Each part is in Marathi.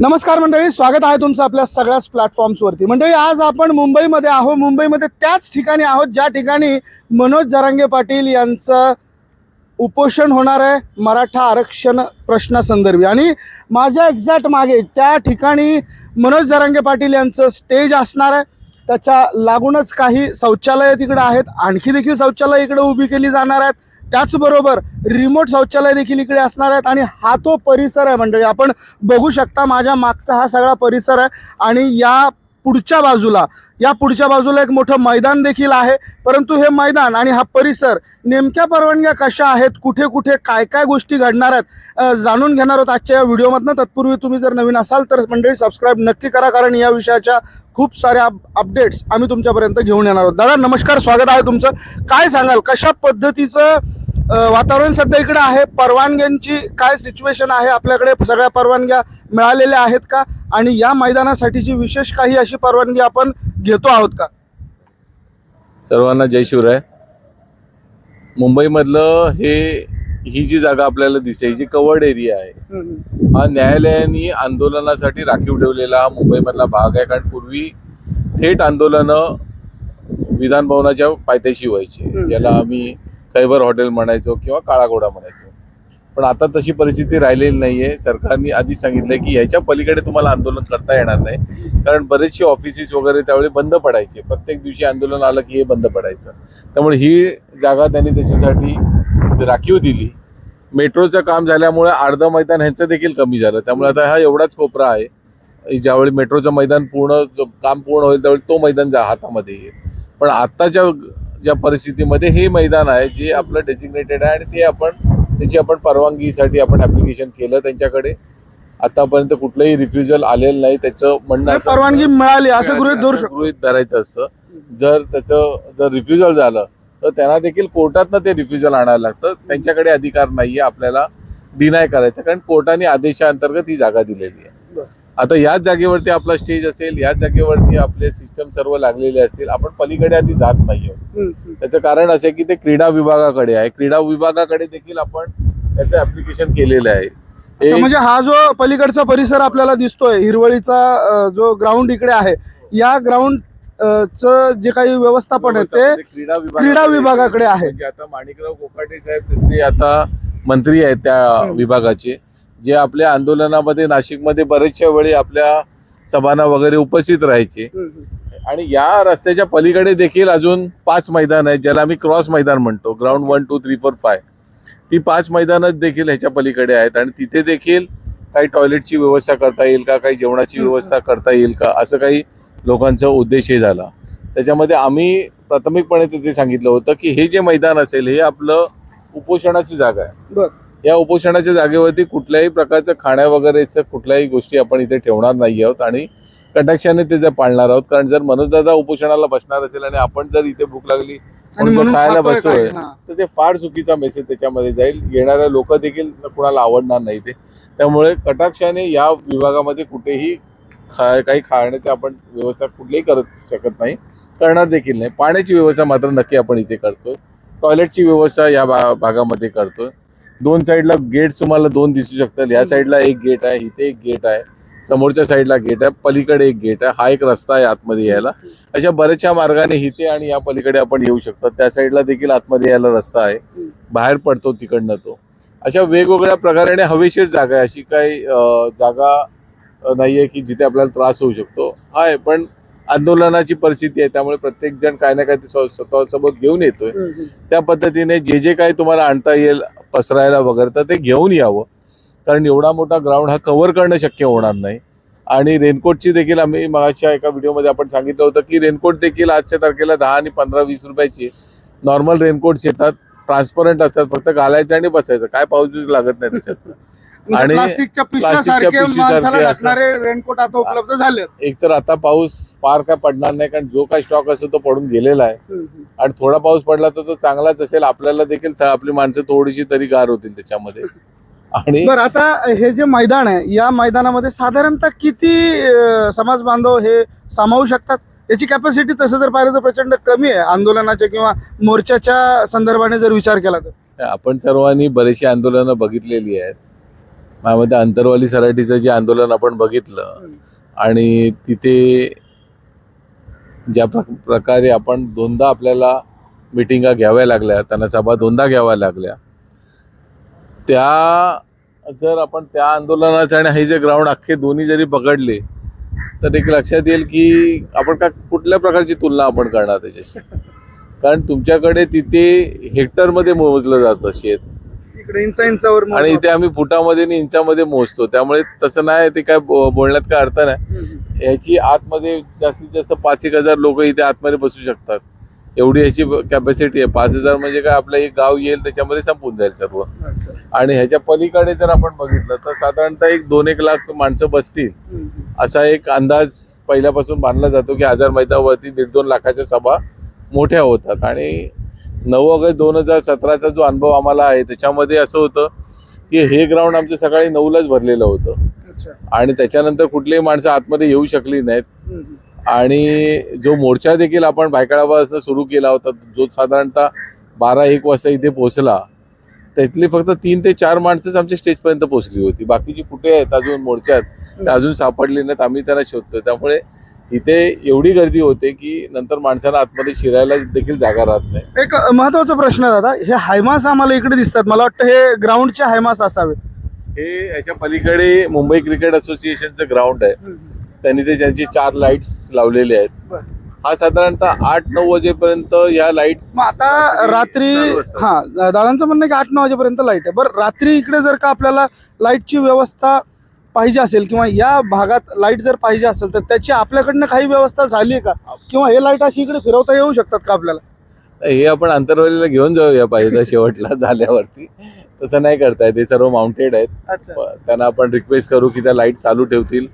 नमस्कार मंडळी स्वागत आहे तुमचं आपल्या सगळ्याच प्लॅटफॉर्म्सवरती मंडळी आज आपण मुंबईमध्ये आहोत. मुंबईमध्ये त्याच ठिकाणी आहोत ज्या ठिकाणी मनोज जरांगे पाटील यांचं उपोषण होणार आहे मराठा आरक्षण प्रश्नासंदर्भी आणि माझ्या एक्झॅक्ट मागे त्या ठिकाणी मनोज जरांगे पाटील यांचं स्टेज असणार आहे. त्याच्या लागूनच काही शौचालयं तिकडे आहेत. आणखी देखील शौचालय इकडे उभी केली जाणार आहेत. त्याचबरोबर रिमोट शौचालय देखील इकडे असणार आहेत आणि हा तो परिसर आहे मंडळी. आपण बघू शकता माझ्या मागचा हा सगळा परिसर आहे आणि या पुढच्या बाजूला या पुढच्या बाजूला एक मोठं मैदान देखील आहे. परंतु हे मैदान आणि हा परिसर नेमक्या परवानग्या कशा आहेत कुठे कुठे काय काय गोष्टी घडणार आहेत जाणून घेणार आहोत आजच्या या व्हिडिओमधनं. तत्पूर्वी तुम्ही जर नवीन असाल तर मंडळी सबस्क्राईब नक्की करा कारण या विषयाच्या खूप साऱ्या अपडेट्स आम्ही तुमच्यापर्यंत घेऊन येणार आहोत. दादा नमस्कार स्वागत आहे तुमचं. काय सांगाल कशा पद्धतीचं वातावरण सध्या इकडे आहे. परवानग्यांची काय सिच्युएशन आहे? आपल्याकडे सगळ्या परवानग्या मिळालेल्या आहेत का? आणि या मैदानासाठीची विशेष काही अशी परवानगी आपण घेतो आहोत का? सर्वांना जय शिवराय. मुंबईमधलं हे ही जी जागा आपल्याला दिसते ही जी कवर्ड एरिया आहे हा न्यायालयाने आंदोलनासाठी राखीव ठेवलेला हा मुंबईमधला भाग आहे. कारण पूर्वी थेट आंदोलनं विधान भवनाच्या पायथ्याशी व्हायची. ज्याला आम्ही खैबर हॉटेल म्हणायचो किंवा काळा घोडा म्हणायचो. पण आता तशी परिस्थिती राहिलेली नाही आहे सरकारने आधीच सांगितलं की ह्याच्या पलीकडे तुम्हाला आंदोलन करता येणार नाही. कारण बरेचसे ऑफिसेस वगैरे त्यावेळी बंद पडायचे. प्रत्येक दिवशी आंदोलन आलं की हे बंद पडायचं. त्यामुळे ही जागा त्यांनी त्याच्यासाठी राखीव दिली. मेट्रोचं काम झाल्यामुळे अर्धं मैदान ह्यांचं देखील कमी झालं. त्यामुळे आता हा एवढाच कोपरा आहे. ज्यावेळी मेट्रोचं मैदान पूर्ण काम पूर्ण होईल त्यावेळी तो मैदान जा हातामध्ये येईल. पण आत्ताच्या ज्या परिस्थितीमध्ये हे मैदान आहे जे आपलं डेसिग्नेटेड आहे आणि ते आपण त्याची आपण परवानगीसाठी आपण ऍप्लिकेशन केलं त्यांच्याकडे. आतापर्यंत कुठलंही रिफ्युजल आलेलं नाही त्याचं म्हणणं असं- परवानगी मिळाली असं गृहित धरू गृहीत धरायचं असतं. जर त्याचं जर रिफ्युजल झालं तर त्यांना देखील कोर्टातनं ते रिफ्युजल आणायला लागतं. त्यांच्याकडे अधिकार नाहीये आपल्याला डिनाय करायचं. कारण कोर्टाने आदेशाअंतर्गत ही जागा दिलेली आहे. आता याच जागेवरती आपला स्टेज असेल याच जागेवरती आपले सिस्टम सर्व लागलेले असेल आपण पलीकडे आधी जात नाही आहोत त्याचं कारण असं की ते क्रीडा विभागाकडे आहे. क्रीडा विभागाकडे देखील आपण त्याचं ऍप्लिकेशन केलेलं आहे. म्हणजे हा जो पलीकडचा परिसर आपल्याला दिसतोय हिरवळीचा जो ग्राउंड इकडे आहे या ग्राउंड च जे काही व्यवस्थापन आहे ते क्रीडा क्रीडा विभागाकडे आहे. म्हणजे आता माणिकराव कोकाटे साहेब त्याचे आता मंत्री आहेत त्या विभागाचे. जे आपल्या आंदोलनामध्ये नाशिकमध्ये बरेचशा वेळी आपल्या सभांना वगैरे उपस्थित राहायचे. आणि या रस्त्याच्या पलीकडे देखील अजून पाच मैदान आहेत ज्याला आम्ही क्रॉस मैदान म्हणतो. Ground one two three four five. ती पाच मैदानं देखील ह्याच्या पलीकडे आहेत आणि तिथे देखील काही टॉयलेटची व्यवस्था करता येईल का? काही जेवणाची व्यवस्था करता येईल का? असं काही लोकांचा उद्देशही झाला. त्याच्यामध्ये आम्ही प्राथमिकपणे तिथे सांगितलं होतं की हे जे मैदान असेल हे आपलं उपोषणाची जागा आहे. या उपोषणाच्या जागेवरती कुठल्याही प्रकारचं खाण्या वगैरेचं कुठल्याही गोष्टी आपण इथे ठेवणार नाही आहोत आणि कटाक्षाने ते जर पाळणार आहोत कारण जर मनोजदादा उपोषणाला बसणार असेल आणि आपण जर इथे भूक लागली म्हणून खायला बसतोय. तर ते फार चुकीचा मेसेज त्याच्यामध्ये जाईल. येणाऱ्या लोक देखील कुणाला आवडणार नाही ते. त्यामुळे कटाक्षाने या विभागामध्ये कुठेही खा काही खाण्याची आपण व्यवस्था कुठलीही करत शकत नाही करणार देखील नाही. पाण्याची व्यवस्था मात्र नक्की आपण इथे करतोय. टॉयलेटची व्यवस्था या भागामध्ये करतोय. दोन साईडला गेट तुम्हाला दोन दिसू शकतात. या साईडला एक गेट आहे इथे एक गेट आहे समोरच्या साईडला गेट आहे पलीकडे एक गेट आहे. हा एक रस्ता आहे आतमध्ये यायला. अशा बऱ्याचशा मार्गाने इथे आणि या पलीकडे आपण येऊ शकतो त्या साईडला देखील आतमध्ये यायला रस्ता आहे. बाहेर पडतो तिकडनं तो. अशा वेगवेगळ्या प्रकाराने हवेशीर जागा आहे. अशी काही जागा अं, नाहीये की जिथे आपल्याला त्रास होऊ शकतो. आहे पण आंदोलनाची परिस्थिती आहे. त्यामुळे प्रत्येक जण काय ना काय ते स्व- स्वतःसोबत घेऊन येतोय. त्या पद्धतीने जे जे काही तुम्हाला आणता येईल पसरायला वगैरे तर ते घेऊन यावं. कारण एवढा मोठा ग्राउंड हा कव्हर करणं शक्य होणार नाही. आणि रेनकोटची देखील आम्ही मागच्या एका व्हिडिओमध्ये आपण सांगितलं होतं की रेनकोट देखील आजच्या तारखेला दहा आणि पंधरा वीस रुपयाची नॉर्मल रेनकोट्स येतात. ट्रान्सपरंट असतात. फक्त घालायचं आणि बसायचं. काय पाऊस लागत नाही त्याच्यात. आणि प्लास्टिकच्या पिशव्यासारखे माणसाला लागणारे रेनकोट आता उपलब्ध झाले एक तर आता पाऊस फार काय पडणार नाही कारण जो काही स्टॉक असतो तो पडून गेलेला आहे. आणि थोडा पाऊस पडला तर तो चांगलाच असेल. आपल्याला देखील आपली माणसं थोडीशी तरी गार होतील त्याच्यामध्ये. आणि बरं आता हे जे मैदान आहे या मैदानामध्ये साधारणतः किती समाज बांधव हे सामावू शकतात? याची कॅपॅसिटी तसं जर पाहिलं तर प्रचंड कमी आहे. आंदोलनाच्या किंवा मोर्चाच्या संदर्भाने जर विचार केला तर. आपण सर्वांनी बरीचशी आंदोलनं बघितलेली आहेत. माझ्यामध्ये अंतरवाली सराटीचं जे आंदोलन आपण बघितलं आणि तिथे ज्या प्र- प्रकारे आपण दोनदा आपल्याला मिटिंगा घ्याव्या लागल्या त्यांना सभा दोनदा घ्याव्या लागल्या त्या जर आपण त्या आंदोलनाचे आणि हे जे ग्राउंड अख्खे दोन्ही जरी पकडले तर एक लक्षात येईल की आपण का कुठल्या प्रकारची तुलना आपण करणार त्याच्याशी? कारण तुमच्याकडे तिथे हेक्टरमध्ये मोजलं जातं शेत. इकडे इंचा इंचावर. आणि इथे आम्ही फुटामध्ये आणि इंचामध्ये मोजतो त्यामुळे तसं नाही ते काय बोलण्यात काय अर्थ नाही. याची आतमध्ये जास्तीत जास्त पाच एक हजार लोक इथे आतमध्ये बसू शकतात एवढी याची कॅपॅसिटी आहे पाच हजार म्हणजे काय आपलं एक गाव येईल त्याच्यामध्ये संपून जाईल सर्व. आणि ह्याच्या पलीकडे जर आपण बघितलं तर साधारणतः एक दोन एक लाख माणसं बसतील. असा एक अंदाज पहिल्यापासून बांधला जातो की हजार मैदानावरती दीड दोन लाखाच्या सभा मोठ्या होतात आणि नऊ ऑगस्ट दोन हजार सतराचा जो अनुभव आम्हाला आहे त्याच्यामध्ये असं होतं की हे ग्राउंड आमचं सकाळी नऊलाच भरलेलं होतं. आणि त्याच्यानंतर कुठलीही माणसं आतमध्ये येऊ शकली नाहीत. आणि जो मोर्चा देखील आपण बायकाळापासून सुरू केला होता जो साधारणतः बारा एक वाजता इथे पोहोचला त्यातली फक्त तीन ते चार माणसंच आमच्या स्टेजपर्यंत पोहोचली होती. बाकीची कुठे आहेत अजून मोर्चात ते अजून सापडली नाहीत आम्ही त्यांना शोधतोय. त्यामुळे इथे एवढी गर्दी होते की नंतर माणसांना आतमध्ये शिरायला देखील जागा राहत नाही. एक महत्त्वाचा प्रश्न आहे दादा हे हायमास आम्हाला इकडे दिसतात. मला वाटतं हे ग्राउंडचे हायमास असावे हे याच्या पलीकडे मुंबई क्रिकेट असोसिएशनचं ग्राउंड आहे. त्यांनी ते त्यांचे चार लाईट्स लावलेले आहेत. हा साधारणतः आठ नऊ वाजेपर्यंत या लाईट्स मग आता रात्री हा दादांचं म्हणणं आहे की आठ नऊ वाजेपर्यंत लाइट आहे. बरं रात्री इकडे जर का आपल्याला लाईटची व्यवस्था पाहिजे असेल किंवा या भागात लाइट जर पाहिजे असेल तर त्याची आपल्याकडनं काही व्यवस्था झाली आहे का? किंवा हे लाइट अशी इकडे फिरवता येऊ शकतात का आपल्याला? हे आपण आंतरवालीला घेऊन जाऊया पाहिजे शेवटला झाल्यावरती. तसं नाही करता येत हे सर्व माउंटेड आहेत. त्यांना आपण रिक्वेस्ट करू की त्या लाइट चालू ठेवतील.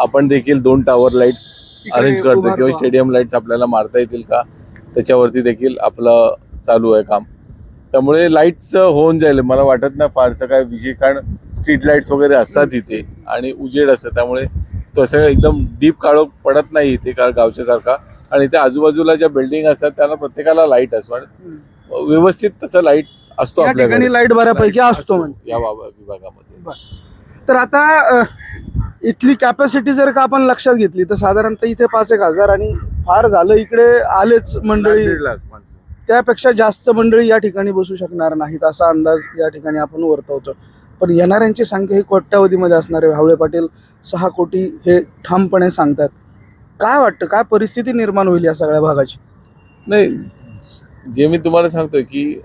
आपण देखील दोन टावर लाईट्स अरेंज करतो. किंवा स्टेडियम लाईट्स आपल्याला मारता येतील का? त्याच्यावरती देखील आपलं चालू आहे काम. त्यामुळे लाईट्स होऊन जाईल. मला वाटत नाही फारसं काय विषय कारण स्ट्रीट लाईट्स वगैरे असतात इथे आणि उजेड असतं. त्यामुळे तसं एकदम डीप काळो पडत नाही इथे कारण गावच्या सारखा. आणि इथे आजूबाजूला ज्या बिल्डिंग असतात त्यांना प्रत्येकाला लाइट असतो. आणि व्यवस्थित तसं लाइट असतो या ठिकाणी लाइट बऱ्यापैकी असतो म्हणजे. या बाबा- विभागामध्ये. तर आता इथली कॅपॅसिटी जर का आपण लक्षात घेतली तर साधारणतः इथे पाच एक हजार आणि फार झालं इकडे आलेच मंडळी. लाख माणसं. त्यापेक्षा जास्त मंडळी या ठिकाणी बसू शकणार नाहीत असा अंदाज या ठिकाणी आपण वर्तवतो पण येणाऱ्यांची संख्या ही कोट्यावधीमध्ये असणार हावळे पाटील सहा कोटी हे ठामपणे सांगतात. काय वाटतं? काय परिस्थिती निर्माण होईल या सगळ्या भागाची? नाही जे मी तुम्हाला सांगतोय की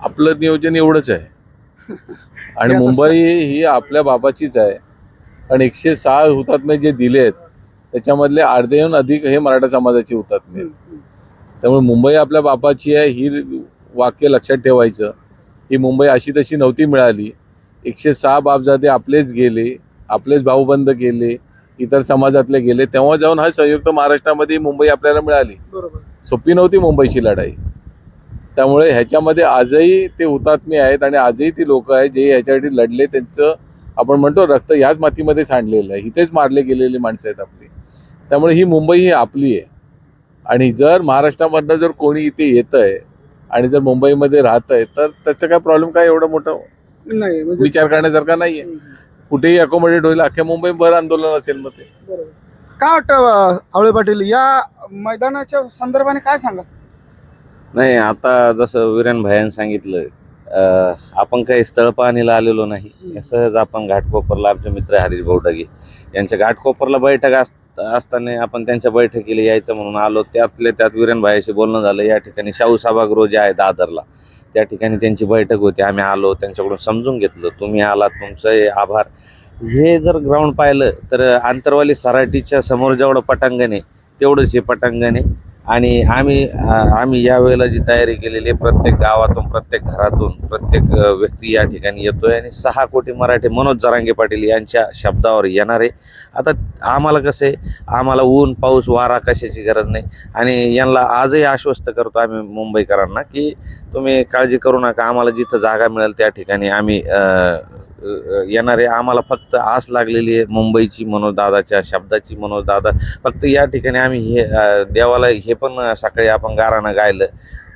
आपलं नियोजन एवढंच आहे. आणि मुंबई ही आपल्या बाबाचीच आहे. आणि एकशे सहा हुतात्मे जे दिले आहेत त्याच्यामधले अर्धेहून अधिक हे मराठा समाजाचे हुतात्मे आहेत. त्यामुळे मुंबई आपल्या बापाची आहे ही वाक्य लक्षात ठेवायचं. ही मुंबई अशी तशी नव्हती मिळाली. एकशे सहा बापजादे आपलेच गेले आपलेच भाऊबंद गेले इतर समाजातले गेले. तेव्हा जाऊन हा संयुक्त महाराष्ट्रामध्ये मुंबई आपल्याला मिळाली. बरोबर. सोपी नव्हती मुंबईची लढाई. त्यामुळे ह्याच्यामध्ये आजही ते हुतात्मे आहेत आणि आजही ती लोक आहेत जे ह्याच्यासाठी लढले. त्यांचं आपण म्हणतो रक्त ह्याच मातीमध्ये सांडलेलं आहे. इथेच मारले गेलेली माणसं आहेत आपली. त्यामुळे ही मुंबई ही आपली आहे. आणि जर महाराष्ट्रामधनं जर कोणी इथे येतं आहे आणि जर मुंबईमध्ये राहत आहे तर त्याचं काय प्रॉब्लेम काय एवढं मोठं? नाही म्हणजे विचार करण्यासारखा नाही आहे कुठेही अकोमोडेट होईल अख्ख्या मुंबईभर आंदोलन असेल मग ते. काय वाटतं अ, हावळे पाटील या मैदानाच्या संदर्भाने काय सांगा नाही आता जसं वीरेन भाईंनी सांगितलं अं, आपण काही स्थळ पाहणीला आलेलो नाही. सहज आपण घाटकोपरला आमचे मित्र हरीश भाऊडगे यांच्या घाटकोपरला बैठक अस असताना आपण त्यांच्या बैठकीला यायचं म्हणून आलो. त्यातल्या त्यात वीरनभाईशी बोलणं झालं. या ठिकाणी शाहू सभागृह जे आहे दादरला त्या ठिकाणी त्यांची बैठक होती. आम्ही आलो त्यांच्याकडून समजून घेतलं. तुम्ही आलात तुमचं आभार. हे जर ग्राउंड पाहिलं तर आंतरवाली सराटीच्या समोर जेवढं पटांगण आहे तेवढंच हे पटांगण आहे. आणि आम्ही आम्ही यावेळेला जी तयारी केलेली आहे प्रत्येक गावातून प्रत्येक घरातून प्रत्येक व्यक्ती या ठिकाणी येतोय. आणि सहा कोटी मराठी मनोज जरांगे पाटील यांच्या शब्दावर येणार आहे. आता आम्हाला कसं आहे आम्हाला ऊन पाऊस वारा कशाची गरज नाही. आणि यांना आजही आश्वस्त करतो आम्ही मुंबईकरांना की तुम्ही काळजी करू नका आम्हाला जिथं जागा मिळेल त्या ठिकाणी आम्ही येणारे आम्हाला फक्त आस लागलेली आहे मुंबईची मनोजदादाच्या शब्दाची मनोजदादा फक्त या ठिकाणी आम्ही हे देवाला हे पण सकाळी आपण गारानं गायलं.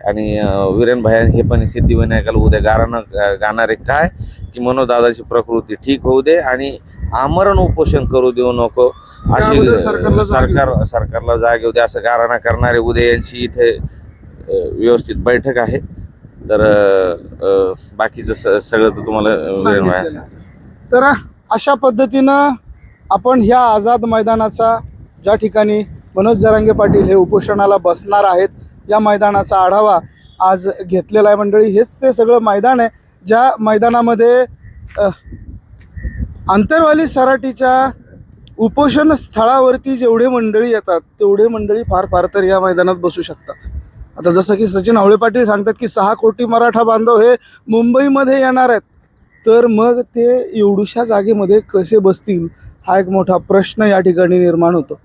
आणि वीरेन भाई हे पण सिद्धिविनायकाला उद्या गारानं गाणारे काय? की मनोदादाची प्रकृती ठीक होऊ दे आणि आमरण उपोषण करू देऊ नको अशी सरकार सरकारला जाग येऊ दे असं गाराणा करणारे उद्या यांची इथे व्यवस्थित बैठक आहे. तर बाकीचं सगळं तर तुम्हाला. तर अशा पद्धतीनं आपण ह्या आझाद मैदानाचा ज्या ठिकाणी मनोज जरांगे पाटील हे उपोषणाला बसणार आहेत या मैदानाचा आढावा आज घेतलेला आहे मंडळी. हेच ते सगळं मैदान आहे. ज्या मैदानामध्ये आंतरवाली सराटीच्या उपोषण स्थळावरती जेवढे मंडळी येतात तेवढे मंडळी फार फार तर या मैदानात बसू शकतात. आता जसं की सचिन आवळे पाटील सांगतात की सहा कोटी मराठा बांधव हे मुंबईमध्ये येणार आहेत. तर मग ते एवढूशा जागेमध्ये कसे बसतील हा एक मोठा प्रश्न या ठिकाणी निर्माण होतो.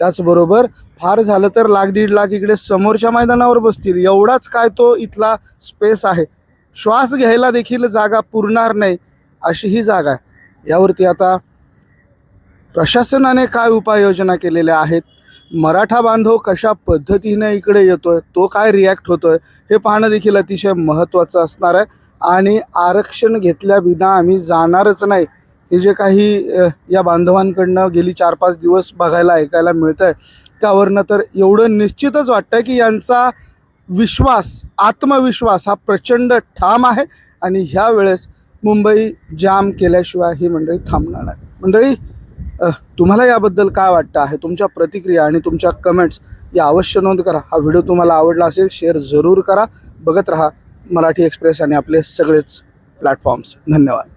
त्याचबरोबर फार झालं तर लाख दीड लाख इकडे समोरच्या मैदानावर बसतील. एवढाच काय तो इथला स्पेस आहे. श्वास घ्यायला देखील जागा पुरणार नाही अशी ही जागा आहे. यावरती आता प्रशासनाने काय उपाययोजना केलेल्या आहेत? मराठा बांधव कशा पद्धतीने इकडे येतोय? तो काय रिॲक्ट होतोय? हे पाहणं देखील अतिशय महत्त्वाचं असणार आहे. आणि आरक्षण घेतल्याविना आम्ही जाणारच नाही. हे जे काही या बांधवांकडनं गेली चार पाच दिवस बघायला ऐकायला मिळतं आहे त्यावरनं तर एवढं निश्चितच वाटतं की यांचा विश्वास आत्मविश्वास हा प्रचंड ठाम आहे आणि ह्या वेळेस मुंबई जाम केल्याशिवाय ही मंडळी थांबणार आहे मंडळी तुम्हाला याबद्दल काय वाटतं आहे? तुमच्या प्रतिक्रिया आणि तुमच्या कमेंट्स या अवश्य नोंद करा. हा व्हिडिओ तुम्हाला आवडला असेल शेअर जरूर करा. बघत राहा मराठी एक्सप्रेस आणि आपले सगळेच प्लॅटफॉर्म्स धन्यवाद.